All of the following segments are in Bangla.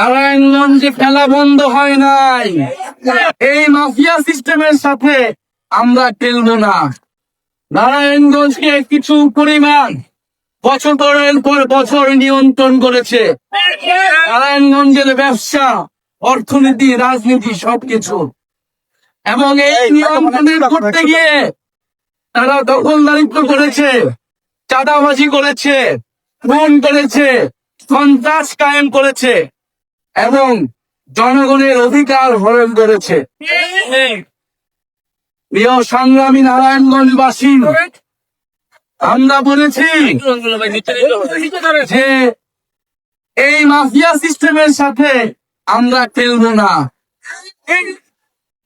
নারায়ণগঞ্জে খেলা বন্ধ হয় নাই। এই মাফিয়া সিস্টেমের সাথে আমরা খেলব না। নারায়ণগঞ্জকে কিছু পরিমাণ বছরের পর বছর নিয়ন্ত্রণ করেছে। নারায়ণগঞ্জের ব্যবসা অর্থনীতি রাজনীতি সবকিছু। এবং এই নিয়ন্ত্রণের করতে গিয়ে তারা দখলদারিত্ব করেছে চাঁদাবাজি করেছে খুন করেছে সন্ত্রাস কায়েম করেছে। এবং জনগণের অধিকার হরণ করেছে। প্রিয় সংগ্রামী নারায়ণগঞ্জবাসী, আমরা বলেছি যে এই মাফিয়া সিস্টেমের সাথে আমরা খেলব না।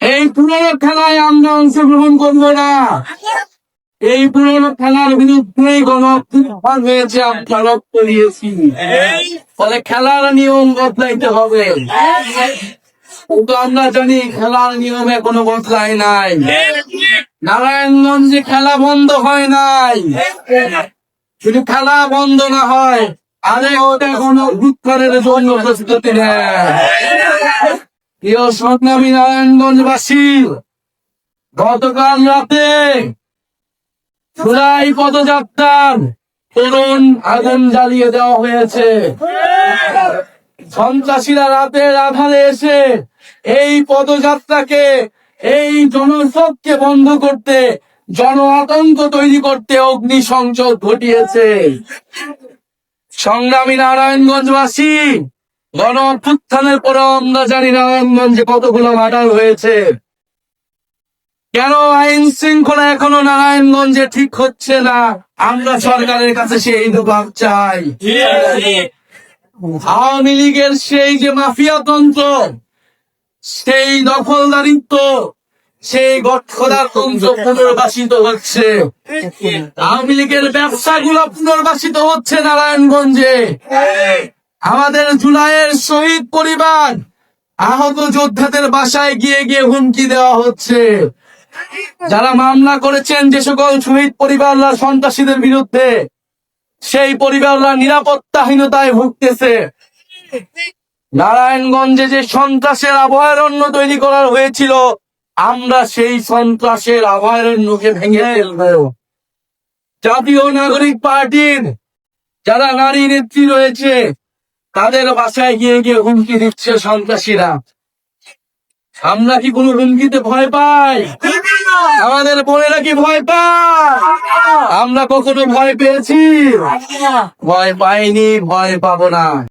এই পুরনো খেলায় আমরা অংশগ্রহণ করব না। এই পুরনো খেলার বিরুদ্ধে গণঅভ্যুত্থান হয়েছে আমরা রক্ত দিয়েছি ফলে খেলার নিয়ম বদলাইতে হবে। কিন্তু আমরা জানি খেলার নিয়মে কোনো বদলাই নাই। নারায়ণগঞ্জে খেলা বন্ধ হয় নাই। শুধু খেলা বন্ধ না হয় আরে ওটা কোনো উৎকরের জন্য প্রস্তুতি নেয় প্রিয় সংগ্রামী নারায়ণগঞ্জবাসী গতকাল রাতে জুলাই পদযাত্রার তরুণ আগুন জ্বালিয়ে দেওয়া হয়েছে। সন্ত্রাসীরা রাতের আধারে এসে এই পদযাত্রাকে, এই জনস্রোতকে বন্ধ করতে, জন আতঙ্ক তৈরি করতে অগ্নি সংযোগ ঘটিয়েছে। সংগ্রামী নারায়ণগঞ্জবাসী, গণ অভ্যুত্থানের পর আমরা জানি নারায়ণগঞ্জে কতগুলো মার্ডার হয়েছে। কেন আইন শৃঙ্খলা এখনও নারায়ণগঞ্জে ঠিক হচ্ছে না? আমরা সরকারের কাছে সেই জবাব চাই। আওয়ামী লীগের সেই যে মাফিয়া তন্ত্র, সেই দখলদারিত্ব, সেই গঠখদার তন্ত্র পুনর্বাসিত হচ্ছে। আওয়ামী লীগের ব্যবসাগুলো পুনর্বাসিত হচ্ছে নারায়ণগঞ্জে। আমাদের জুলাইয়ের শহীদ পরিবার আহত যোদ্ধাদের বাসায় গিয়ে গিয়ে হুমকি দেওয়া হচ্ছে। যারা মামলা করেছেন যে সকল শহীদ পরিবাররা সন্ত্রাসীদের বিরুদ্ধে, সেই পরিবাররা নিরাপত্তাহীনতায় ভুগতেছে। নারায়ণগঞ্জে যে সন্ত্রাসের অভয়ারণ্য তৈরি করা হয়েছিল, আমরা সেই সন্ত্রাসের অভয়ারণ্যকে ভেঙে ফেলব। জাতীয় নাগরিক পার্টির যারা নারী নেত্রী রয়েছে, তাদের বাসায় গিয়ে গিয়ে হুমকি দিচ্ছে সন্ত্রাসীরা। আমরা কি কোনো হুমকিতে ভয় পাই? আমাদের বোনেরা কি ভয় পায়? আমরা কখনো ভয় পেয়েছি? ভয় পাইনি ভয় পাবো না।